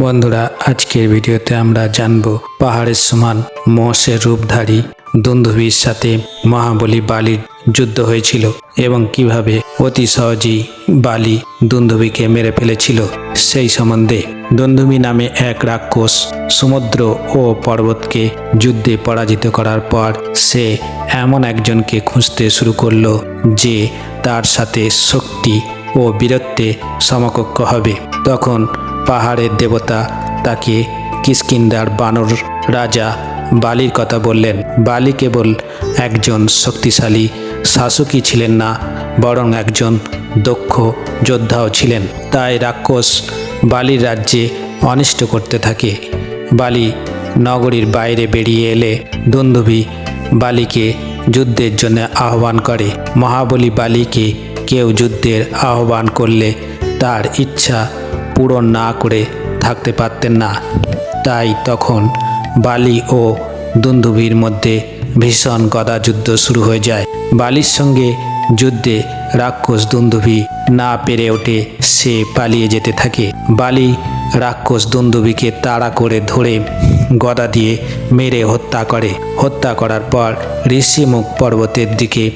বন্ধুরা, আজকের ভিডিওতে আমরা জানব পাহাড়ের সমান মহসের রূপধারী দুন্দুভির সাথে মহাবলী বালির যুদ্ধ হয়েছিল এবং কীভাবে অতি সহজেই বালি দুন্দুভিকে মেরে ফেলেছিল। সেই সম্বন্ধে দুন্দুভি নামে এক রাক্ষস সমুদ্র ও পর্বতকে যুদ্ধে পরাজিত করার পর সে এমন একজনকে খুঁজতে শুরু করল যে তার সাথে শক্তি ও বীরত্বে সমকক্ষ হবে। তখন পাহাড়ের দেবতা তাকে কিষ্কিন্দার বানর রাজা বালির কথা বললেন। বালি কেবল একজন শক্তিশালী শাসকই ছিলেন না, বরং একজন দক্ষ যোদ্ধাও ছিলেন। তাই রাক্ষস বালির রাজ্যে অনিষ্ট করতে থাকে। বালি নগরীর বাইরে বেরিয়ে এলে দুন্দুভি বালিকে যুদ্ধের জন্য আহ্বান করে। মহাবলী বালিকে কেউ যুদ্ধের আহ্বান করলে তার ইচ্ছা পূরণ না করে থাকতে পারতেন না। তাই তখন বালি ও দুন্দুভির মধ্যে ভীষণ গদাযুদ্ধ শুরু হয়ে যায়। বালির সঙ্গে যুদ্ধে রাক্ষস দুন্দুভি না পেরে ওঠে, সে পালিয়ে যেতে থাকে। বালি রাক্ষস দুন্দুভিকে তাড়া করে ধরে গদা দিয়ে মেরে হত্যা করে। হত্যা করার পর ঋষিমুখ পর্বতের দিকে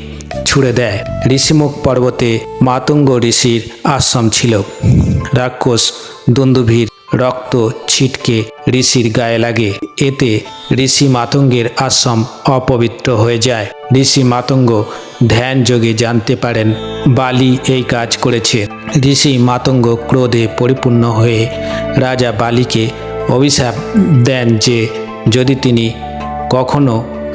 ছুড়ে দেয়। ঋষিমুখ পর্বতে মাতঙ্গ ঋষির আশ্রম ছিল। রাক্ষস দন্দুভীর রক্ত ছিটকে ঋষির গায়ে লাগে। এতে ঋষি মাতঙ্গের আশ্রম অপবিত্র হয়ে যায়। ঋষি মাতঙ্গ ধ্যান যোগে জানতে পারেন বালি এই কাজ করেছে। ঋষি মাতঙ্গ ক্রোধে পরিপূর্ণ হয়ে রাজা বালিকে অভিশাপ দেন যে, যদি তিনি কখনো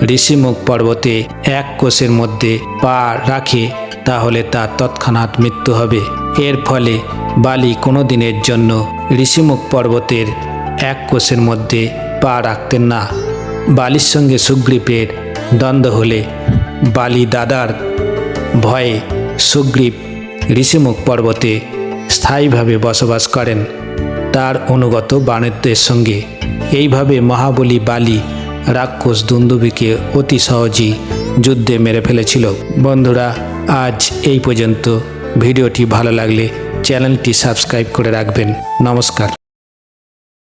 ঋষিমুখ পর্বতে এক কোষের মধ্যে পা রাখে, তাহলে তার তৎক্ষণাৎ মৃত্যু হবে। এর ফলে বালি কোনো দিনের জন্য ঋষিমুখ পর্বতের এক কোষের মধ্যে পা রাখতেন না। বালির সঙ্গে সুগ্রীবের দ্বন্দ্ব হলে বালি দাদার ভয়ে সুগ্রীব ঋষিমুখ পর্বতে স্থায়ীভাবে বসবাস করেন। তার অনুগত বাণিজ্যের সঙ্গে এইভাবে মহাবলী বালি রাক্ষস দুন্দুবিকে অতি সহজেই যুদ্ধে মেরে ফেলেছিল। বন্ধুরা, আজ এই পর্যন্ত। ভিডিওটি ভালো লাগলে চ্যানেলটি সাবস্ক্রাইব করে রাখবেন। নমস্কার।